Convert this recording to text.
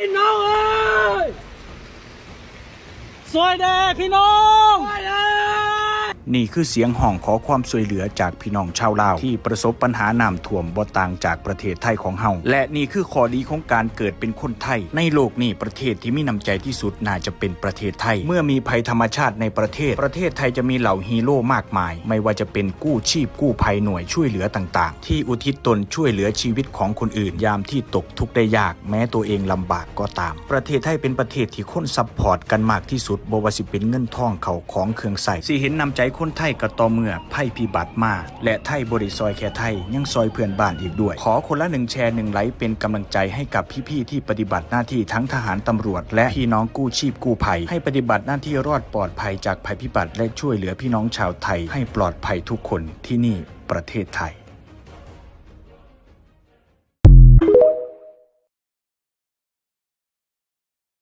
พี่น้องเอ้ยสวยแด่พี่น้องไปเลย นี่คือเสียงห้องขอความช่วยเหลือจากพี่น้องชาวลาว ที่ประสบปัญหาน้ำท่วมบ่ต่างจากประเทศไทยของเฮาและนี่คือข้อดีของการเกิดเป็นคนไทย ในโลกนี้ประเทศที่มีน้ำใจที่สุดน่าจะเป็นประเทศไทย เมื่อมีภัยธรรมชาติในประเทศ ประเทศไทยจะมีเหล่าฮีโร่มากมาย ไม่ว่าจะเป็นกู้ชีพกู้ภัยหน่วยช่วยเหลือต่าง ๆ ที่อุทิศตนช่วยเหลือชีวิตของคนอื่น ยามที่ตกทุกข์ได้ยาก แม้ตัวเองลำบากก็ตาม ประเทศไทยเป็นประเทศที่คนซัพพอร์ตกันมากที่สุดบ่ว่าสิเป็นเงินทองเขาของเครื่องใส่สิเห็นนำใจคนไทยก็ต่อเมื่อภัยพิบัติมา และไทยบริซอยแค่ไทยยังซอยเพื่อนบ้านอีกด้วย ขอคนละหนึ่งแชร์หนึ่งไลค์เป็นกำลังใจให้กับพี่ๆที่ปฏิบัติหน้าที่ทั้งทหารตำรวจ และพี่น้องกู้ชีพกู้ภัย ให้ปฏิบัติหน้าที่รอดปลอดภัยจากภัยพิบัติและช่วยเหลือพี่น้องชาวไทยให้ปลอดภัยทุกคนที่นี่ประเทศไทย